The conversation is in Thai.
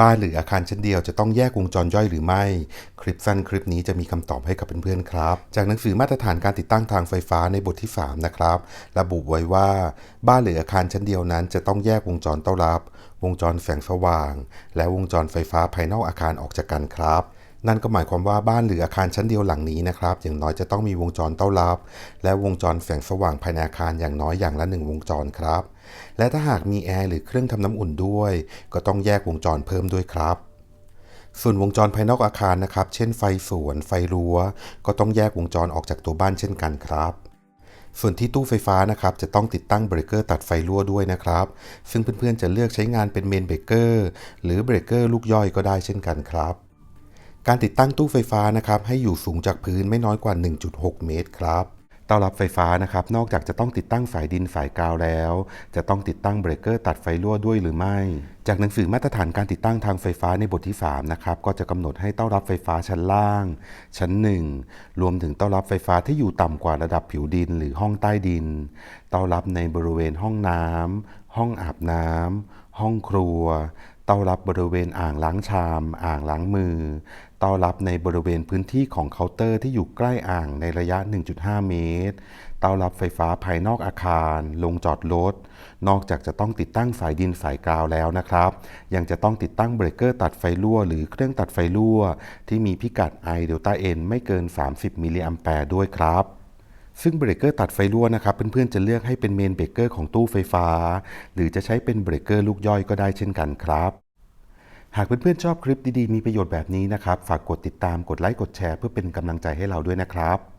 บ้านหรืออาคารชั้นเดียวจะต้องแยกวงจรย่อยหรือไม่ คลิปสั้นคลิปนี้จะมีคำตอบให้กับเพื่อนๆครับ จากหนังสือมาตรฐานการติดตั้งทางไฟฟ้าในบทที่ 3 นะครับ ระบุไว้ว่า บ้านหรืออาคารชั้นเดียวนั้น จะต้องแยกวงจรเต้ารับ วงจรแสงสว่าง และวงจรไฟฟ้าภายนอกอาคารออกจากกันครับ นั่นก็หมายความว่าบ้านหรืออาคารชั้นเดียวหลังนี้นะครับ อย่างน้อยจะต้องมีวงจรเต้อนรับ และวงจรแสงสว่างภายในอาคารอย่างน้อยอย่างละหนึ่งวงจรครับ และถ้าหากมีแอร์หรือเครื่องทำน้ำอุ่นด้วย ก็ต้องแยกวงจรเพิ่มด้วยครับส่วนวงจรภายนอกอาคารนะครับ เช่นไฟสวน ไฟรั้ว ก็ต้องแยกวงจรออกจากตัวบ้านเช่นกันครับ ส่วนที่ตู้ไฟฟ้านะครับ จะต้องติดตั้งเบรกเกอร์ตัดไฟรั่วด้วยนะครับ ซึ่งเพื่อนๆจะเลือกใช้งานเป็นเมนเบรกเกอร์หรือเบรกเกอร์ลูกย่อยก็ได้เช่นกันครับ การติดตั้งตู้ไฟฟ้านะครับให้อยู่สูงจากพื้นไม่น้อยกว่า 1.6 เมตรครับเตารับไฟฟ้านะครับนอกจากจะต้องติดตั้งสายดินสายกาวแล้ว จะต้องติดตั้งเบรกเกอร์ตัดไฟรั่วด้วยหรือไม่ จากหนังสือมาตรฐานการติดตั้งทางไฟฟ้าในบทที่3นะครับก็จะกำหนดให้เต้ารับไฟฟ้าชั้นล่าง ชั้น 1 รวมถึงเต้ารับไฟฟ้าที่อยู่ต่ำกว่าระดับผิวดินหรือห้องใต้ดิน เต้ารับในบริเวณห้องน้ำห้องอาบน้ำห้องครัว เต้ารับบริเวณอ่างล้างชาม อ่างล้างมือเต้ารับในบริเวณพื้นที่ของเคาน์เตอร์ที่อยู่ใกล้อ่างในระยะ 1.5 เมตรเต้ารับไฟฟ้าภายนอกอาคาร ลงจอดรถ นอกจากจะต้องติดตั้งสายดินสายกาวแล้วนะครับ ยังจะต้องติดตั้งเบรกเกอร์ตัดไฟรั่วหรือเครื่องตัดไฟรั่ว ที่มีพิกัด I เดลต้า N ไม่เกิน 30 มิลลิแอมแปร์ด้วยครับ ซึ่งเบรกเกอร์ตัดไฟรั่วนะครับเพื่อนๆจะเลือกให้เป็นเมนเบรกเกอร์ของตู้ไฟฟ้า หรือจะใช้เป็นเบรกเกอร์ลูกย่อยก็ได้เช่นกันครับ หากเพื่อนๆชอบคลิปดีๆมีประโยชน์แบบนี้นะครับ ฝากกดติดตามกดไลค์กดแชร์เพื่อเป็นกำลังใจให้เราด้วยนะครับ